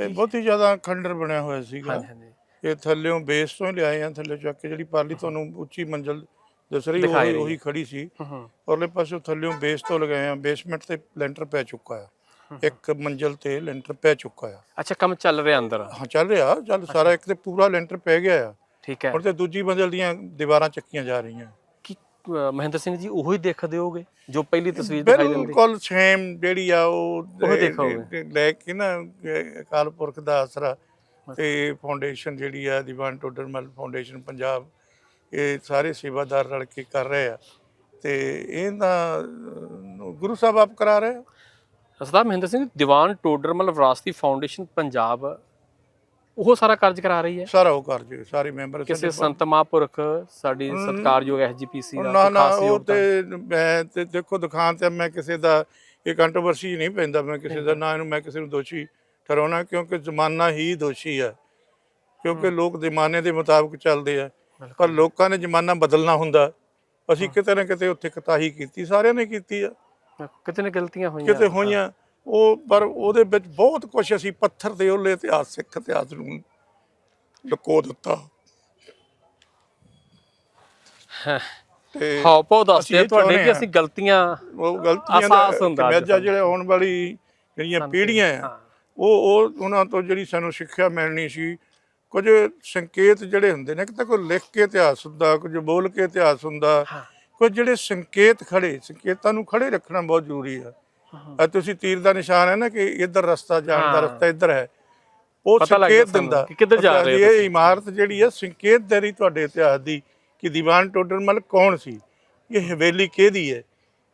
ਇਹ ਬਹੁਤ ਹੀ। ਜ਼ਿਆਦਾ ਖੰਡਰ ਬਣਿਆ ਹੋਇਆ ਸੀਗਾ। ਹਾਂਜੀ ਹਾਂਜੀ। ਇਹ ਥੱਲਿਓਂ ਬੇਸ ਤੋਂ ਹੀ ਲਿਆਏ ਆ ਥੱਲੇ ਚੱਕ ਕੇ ਜਿਹੜੀ ਪਾਰਲੀ ਤੁਹਾਨੂੰ ਉੱਚੀ ਮੰਜ਼ਲ ਦਿਸ ਰਹੀ ਉਹੀ ਉਹੀ ਖੜੀ ਸੀ। ਔਰਲੇ ਪਾਸੇ ਥੱਲਿਓਂ ਬੇਸ ਤੋਂ ਲਗਾਏ ਆ ਬੇਸਮੈਂਟ ਤੇ ਲੈਂਟਰ ਪੈ ਚੁੱਕਾ ਆ। ਇੱਕ ਮੰਜ਼ਲ ਤੇ ਲੈਂਟਰ ਪੈ ਚੁੱਕਾ ਆ। ਅੱਛਾ ਕੰਮ ਚੱਲ ਰਿਹਾ ਅੰਦਰ? ਹਾਂ ਚੱਲ ਰਿਹਾ। ਚੱਲ ਸਾਰਾ ਇੱਕ ਤੇ ਪੂਰਾ ਲੈਂਟਰ ਪੈ ਗਿਆ ਆ। ਠੀਕ ਹੈ। ਹੁਣ ਤੇ ਦੂਜੀ ਮੰਜ਼ਲ ਦੀਆਂ ਦੀਵਾਰਾਂ ਚੱਕੀਆਂ ਜਾ ਰਹੀਆਂ। ਮਹਿੰਦਰ ਸਿੰਘ ਜੀ ਉਹੀ ਦੇਖਦੇ ਹੋਗੇ ਜੋ ਪਹਿਲੀ ਤਸਵੀਰ ਦਿਖਾਈ ਦਿੰਦੀ? ਬਿਲਕੁਲ ਸੇਮ ਜਿਹੜੀ ਆ ਉਹ ਉਹ ਦੇਖੋਗੇ। ਲੈ- ਕੇ ਨਾ ਅਹ ਅਕਾਲ ਪੁਰਖ ਦਾ ਆਸਰਾ ਤੇ ਫਾਊਂਡੇਸ਼ਨ ਜਿਹੜੀ ਆ ਦੀਵਾਨ ਟੋਡਰਮਲ ਫਾਊਂਡੇਸ਼ਨ ਪੰਜਾਬ ਇਹ ਸਾਰੇ ਸੇਵਾਦਾਰ ਰਲ ਕੇ ਕਰ ਰਹੇ ਆ। ਤੇ ਇਹਦਾ ਅਹ, ਗੁਰੂ ਸਾਹਿਬ ਆਪ ਕਰਾ ਰਹੇ ਆ? ਸਰਦਾਰ ਮਹਿੰਦਰ ਸਿੰਘ ਦੀਵਾਨ ਟੋਡਰਮਲ ਵਿਰਾਸਤੀ ਫਾਊਂਡੇਸ਼ਨ ਪੰਜਾਬ ਉਹ ਸਾਰਾ ਕਾਰਜ ਕਰਾ ਰਹੀ ਹੈ। ਸਾਰਾ ਉਹ ਕਰ ਜੇ ਸਾਰੇ ਮੈਂਬਰ ਕਿਸੇ ਸੰਤ ਮਹਾਂਪੁਰਖ ਸਾਡੀ ਸਤਕਾਰਯੋਗ ਐਸਜੀਪੀਸੀ ਦਾ ਨਾ ਨਾ ਖਾਸ ਉਹ? ਤੇ ਮੈਂ ਤੇ ਦੇਖੋ ਦੁਕਾਨ ਤੇ ਮੈਂ ਕਿਸੇ ਦਾ ਇਹ ਕੰਟਰੋਵਰਸੀ ਨਹੀਂ ਪੈਂਦਾ ਮੈਂ ਕਿਸੇ ਦਾ ਨਾ ਇਹਨੂੰ ਮੈਂ ਕਿਸੇ ਨੂੰ ਦੋਸ਼ੀ ਠਹਿਰਾਉਣਾ ਕਿਉਂਕਿ ਜ਼ਮਾਨਾ ਹੀ ਦੋਸ਼ੀ ਹੈ। ਕਿਉਂਕਿ ਲੋਕ ਜ਼ਮਾਨੇ ਦੇ ਮੁਤਾਬਕ ਚੱਲਦੇ ਆ ਪਰ ਲੋਕਾਂ ਨੇ ਜ਼ਮਾਨਾ ਬਦਲਣਾ ਹੁੰਦਾ। ਅਸੀਂ ਕਿਤੇ ਨਾ ਕਿਤੇ ਉੱਥੇ ਕਤਾਹੀ ਕੀਤੀ ਸਾਰਿਆਂ ਨੇ ਕੀਤੀ ਆ। ਕਿਤੇ ਨਾ ਗਲਤੀਆਂ ਹੋਈਆਂ ਕਿਤੇ ਹੋਈਆਂ। ਉਹ ਪਰ ਉਹਦੇ ਵਿੱਚ ਬਹੁਤ ਕੁਝ ਅਸੀਂ ਪੱਥਰ ਦੇ ਉਹਲੇ ਇਤਿਹਾਸ ਸਿੱਖ ਇਤਿਹਾਸ ਨੂੰ ਲੁਕੋ ਦਿੱਤਾ। ਤੇ ਹਾਂ ਪੋ ਦੱਸਦੇ ਤੁਹਾਡੇ ਕਿ। ਅਸੀਂ ਗਲਤੀਆਂ ਉਹ ਗਲਤੀਆਂ ਦਾ ਕਮੇਜਾ ਜਿਹੜੇ ਆਉਣ ਵਾਲੀ ਜਿਹੜੀਆਂ ਪੀੜ੍ਹੀਆਂ ਆ ਉਹ ਉਹ ਉਹਨਾਂ ਤੋਂ ਜਿਹੜੀ ਸਾਨੂੰ ਸਿੱਖਿਆ ਮਿਲਣੀ ਸੀ ਕੁਝ ਸੰਕੇਤ ਜਿਹੜੇ ਹੁੰਦੇ ਨੇ ਕਿ ਤਾਂ ਕੋਈ ਲਿਖ ਕੇ ਇਤਿਹਾਸ ਹੁੰਦਾ ਕੁਝ ਬੋਲ ਕੇ ਇਤਿਹਾਸ ਹੁੰਦਾ ਕੁਝ ਜਿਹੜੇ ਸੰਕੇਤ ਖੜੇ ਸੰਕੇਤਾਂ ਨੂੰ ਖੜੇ ਰੱਖਣਾ ਬਹੁਤ ਜ਼ਰੂਰੀ ਆ। ਆ ਤੁਸੀਂ ਤੀਰ ਦਾ ਨਿਸ਼ਾਨ ਹੈ ਨਾ ਕਿ ਇੱਧਰ ਰਸਤਾ ਜਾਣ ਦਾ। ਰਸਤਾ ਇੱਧਰ ਹੈ। ਉਹ ਸੰਕੇਤ ਦਿੰਦਾ। ਕਿ ਕਿੱਧਰ ਜਾ ਰਹੇ ਹੋ ਇਹ ਇਮਾਰਤ ਜਿਹੜੀ ਹੈ ਸੰਕੇਤ ਦੇ ਰਹੀ ਤੁਹਾਡੇ ਇਤਿਹਾਸ ਦੀ ਕਿ ਦੀਵਾਨ ਟੋਡਰਮਲ ਕੌਣ ਸੀ? ਇਹ ਹਵੇਲੀ ਕਿਹਦੀ ਹੈ?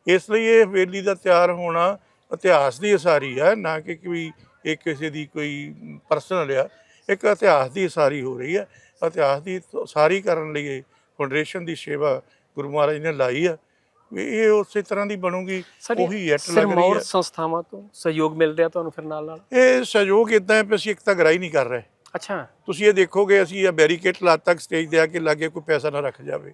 ਇਸ ਲਈ ਇਹ ਹਵੇਲੀ ਦਾ ਤਿਆਰ ਹੋਣਾ ਇਤਿਹਾਸ ਦੀ ਉਸਾਰੀ ਹੈ ਨਾ ਕਿ ਕੋਈ ਇਹ ਕਿਸੇ ਦੀ ਕੋਈ ਪਰਸਨਲ ਆ। ਇੱਕ ਇਤਿਹਾਸ ਦੀ ਉਸਾਰੀ ਹੋ ਰਹੀ ਹੈ। ਇਤਿਹਾਸ ਦੀ ਉਸਾਰੀ ਕਰਨ ਲਈ ਫਾਊਂਡੇਸ਼ਨ ਦੀ ਸੇਵਾ ਗੁਰੂ ਮਹਾਰਾਜ ਨੇ ਲਾਈ ਆ। ਇਹ ਉਸੇ ਤਰ੍ਹਾਂ ਦੀ ਬਣੂਗੀ ਉਹੀ ਐਟ ਲੱਗ ਰਹੀ ਹੈ। ਸੰਸਥਾਵਾਂ ਤੋਂ ਸਹਿਯੋਗ ਮਿਲ ਰਿਹਾ ਤੁਹਾਨੂੰ ਫਿਰ ਨਾਲ ਨਾਲ? ਇਹ ਸਹਿਯੋਗ ਇਦਾਂ ਹੈ ਵੀ ਅਸੀਂ ਇੱਕ ਤਾਂ ਗਰਾਈ ਨਹੀਂ ਕਰ ਰਹੇ। ਅੱਛਾ। ਤੁਸੀਂ ਇਹ ਦੇਖੋਗੇ ਅਸੀਂ ਇਹ ਬੈਰੀਕੇਡ ਲਾ ਤੱਕ ਸਟੇਜ ਤੇ ਆ ਕੇ ਲਾਗੇ ਕੋਈ ਪੈਸਾ ਨਾ ਰੱਖ ਜਾਵੇ।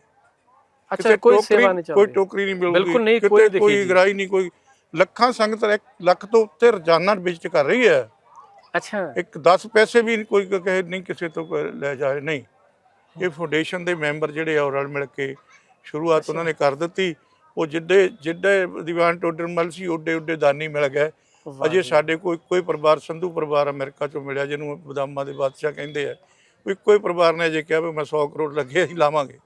ਅੱਛਾ ਕੋਈ ਸੇਵਾ ਨਹੀਂ ਚੱਲ ਕੋਈ ਟੋਕਰੀ ਨਹੀਂ ਮਿਲੂਗੀ ਬਿਲਕੁਲ ਨਹੀਂ, ਕੋਈ ਦਿਖੇਗੀ। ਕੋਈ ਗਰਾਈ ਨਹੀਂ ਕੋਈ ਲੱਖਾਂ ਸੰਗਤ ਲੱਖ ਤੋਂ ਉੱਤੇ ਰੋਜ਼ਾਨਾ ਵਿਜ਼ਿਟ ਕਰ ਰਹੀ ਹੈ। ਅੱਛਾ। ਇੱਕ 10 ਪੈਸੇ ਵੀ ਕੋਈ ਕਹੇ ਨਹੀਂ ਕਿਸੇ ਤੋਂ ਲੈ ਜਾਏ ਨਹੀਂ। ਇਹ ਫਾਊਂਡੇਸ਼ਨ ਦੇ ਮੈਂਬਰ ਜਿਹੜੇ ਆ ਉਹ ਰਲ ਮਿਲ ਕੇ ਸ਼ੁਰੂਆਤ ਉਹਨਾਂ ਨੇ ਕਰ ਦਿੱਤੀ। ਉਹ ਜਿੱਡੇ ਜਿੱਡੇ ਦੀਵਾਨ ਟੋਡਰਮਲ ਸੀ ਓਡੇ ਓਡੇ ਦਾਨੀ ਮਿਲ ਗਏ। ਅਜੇ ਸਾਡੇ ਕੋਈ ਕੋਈ ਪਰਿਵਾਰ ਸੰਧੂ ਪਰਿਵਾਰ ਅਮਰੀਕਾ ਚੋਂ ਮਿਲਿਆ ਜਿਹਨੂੰ ਬਦਾਮਾਂ ਦੇ ਬਾਦਸ਼ਾਹ ਕਹਿੰਦੇ ਆ। ਕੋਈ ਕੋਈ ਪਰਿਵਾਰ ਨੇ ਅਜੇ ਕਿਹਾ ਵੀ ਮੈਂ 100 ਕਰੋੜ ਲੱਗੇ ਅਸੀਂ ਲਾਵਾਂਗੇ।